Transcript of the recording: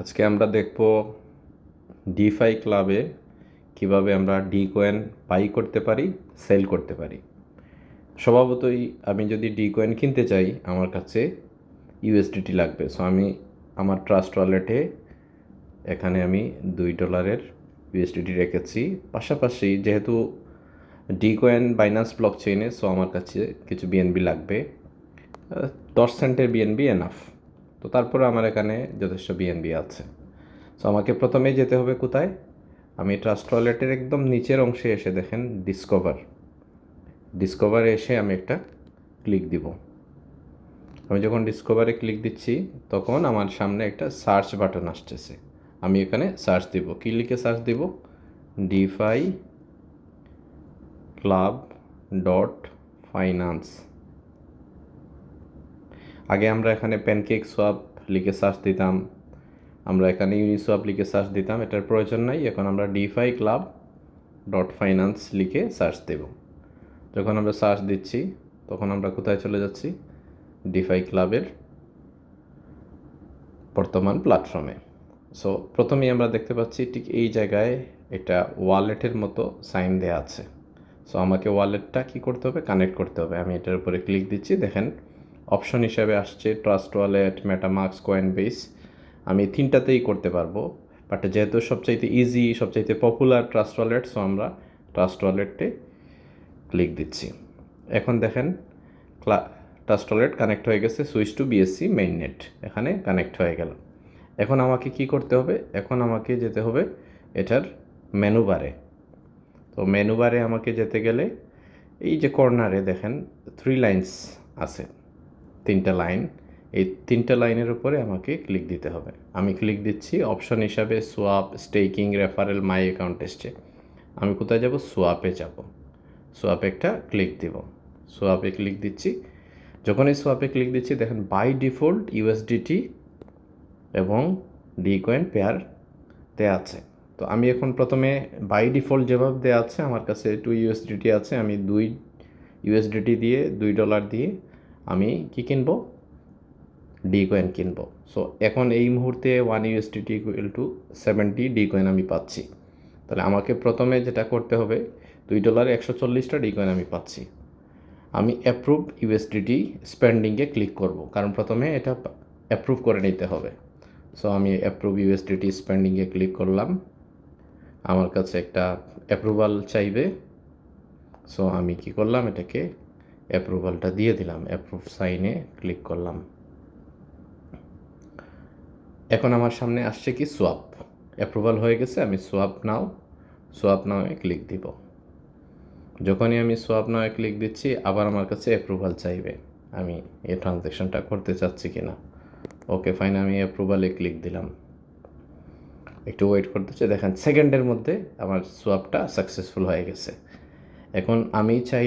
আজকে আমরা দেখব ডিফাই ক্লাবে কীভাবে আমরা ডি কয়েন বাই করতে পারি সেল করতে পারি। স্বভাবতই আমি যদি ডি কয়েন কিনতে চাই, আমার কাছে ইউএসডিটি লাগবে। সো আমি আমার ট্রাস্ট ওয়ালেটে এখানে আমি দুই ডলারের ইউএসডিটি রেখেছি। পাশাপাশি যেহেতু ডি কয়েন বাইনান্স ব্লক চেইনে সো আমার কাছে কিছু বিএনবি লাগবে। দশ সেন্টের বিএনবি এনাফ তো তারপরে আমার এখানে যথেষ্ট বিএনবি আছে। সো আমাকে প্রথমেই যেতে হবে কোথায়? আমি ট্রাস্ট ওয়ালেটের একদম নিচের অংশে এসে দেখেন ডিসকভার ডিসকভারে এসে আমি একটা ক্লিক দিব। আমি যখন ডিসকভারে ক্লিক দিচ্ছি, তখন আমার সামনে একটা সার্চ বাটন আসতেছে। আমি এখানে সার্চ দিব। কী লিখে সার্চ দিব? ডিফাই ক্লাব ডট ফাইন্যান্স আগে আমরা এখানে প্যানকেক সোয়াপ লিখে সার্চ দিতাম। আমরা এখানে ইউনিসোয়াপ লিখে সার্চ দিতাম, এটার প্রয়োজন নাই। এখন আমরা ডিফাই ক্লাব ডট ফাইন্যান্স লিখে সার্চ দেব। যখন আমরা সার্চ দিচ্ছি, তখন আমরা কোথায় চলে যাচ্ছি? ডিফাই ক্লাবের বর্তমান প্ল্যাটফর্মে সো প্রথমেই আমরা দেখতে পাচ্ছি ঠিক এই জায়গায় এটা ওয়ালেটের মতো সাইন দেওয়া আছে। সো আমাকে ওয়ালেটটা কি করতে হবে? কানেক্ট করতে হবে। আমি এটার উপরে ক্লিক দিচ্ছি, দেখেন অপশন হিসাবে আসছে trust wallet MetaMask Coinbase আমি তিনটাতেই করতে পারব। বাট যেহেতু সবচাইতে ইজি সবচাইতে পপুলার ট্রাস্ট ওয়ালেট সো আমরা ট্রাস্ট ওয়ালেটে ক্লিক দিচ্ছি। এখন দেখেন, ক্লা ট্রাস্ট ওয়ালেট কানেক্ট হয়ে গেছে switch to BSC main net এখানে কানেক্ট হয়ে গেল। এখন আমাকে কি করতে হবে? এখন আমাকে যেতে হবে এটার মেনু বারে তো মেনু বারে আমাকে যেতে গেলে এই যে কর্নারে দেখেন থ্রি লাইন্স আছে। তিনটা লাইন। এই তিনটা লাইনের উপরে আমাকে ক্লিক দিতে হবে। আমি ক্লিক দিচ্ছি অপশন হিসাবে swap staking referral my account এসছে। আমি কোথায় যাব? সোয়াপে যাব। সোয়াপে একটা ক্লিক দিব। সোয়াপে ক্লিক দিচ্ছি। যখন এই সোয়াপে ক্লিক দিচ্ছি, দেখেন বাই ডিফল্ট ইউএসডিটি এবং ডি কয়েন পেয়ার দেওয়া আছে। তো আমি এখন প্রথমে বাই ডিফল্ট যেভাবে দেওয়া আছে, আমার কাছে টু ইউএসডিটি আছে। আমি দুই ইউএসডিটি দিয়ে, দুই ডলার দিয়ে আমি কি কিনবো? ডি কয়েন কিনবো। সো এখন এই মুহূর্তে one USDT equal to seventy D coin আমি পাচ্ছি। তাহলে আমাকে প্রথমে যেটা করতে হবে, দুই ডলার একশো চল্লিশটা ডি কয়েন আমি পাচ্ছি। আমি অ্যাপ্রুভ ইউএসডিটি স্পেন্ডিংয়ে ক্লিক করব, কারণ প্রথমে এটা অ্যাপ্রুভ করে নিতে হবে। সো আমি অ্যাপ্রুভ ইউএসডিটি স্পেন্ডিংয়ে ক্লিক করলাম। আমার কাছে একটা অ্যাপ্রুভাল চাইবে। সো আমি কি করলাম, এটাকে অ্যাপ্রুভালটা দিয়ে দিলাম অ্যাপ্রুভ সাইনে ক্লিক করলাম। এখন আমার সামনে আসছে কি সোয়াপ অ্যাপ্রুভাল হয়ে গেছে, আমি সোয়াপ নাও সোয়াপ নাওয়ে ক্লিক দিব। যখনই আমি সোয়াপ নাওয়ে ক্লিক দিচ্ছি, আবার আমার কাছে অ্যাপ্রুভাল চাইবে, আমি এই ট্রানজ্যাকশনটা করতে চাচ্ছি কি না ওকে ফাইন আমি অ্যাপ্রুভালে ক্লিক দিলাম। একটু ওয়েট করতেছে, দেখেন সেকেন্ডের মধ্যে আমার সোয়াপটা সাকসেসফুল হয়ে গেছে। এখন আমি চাই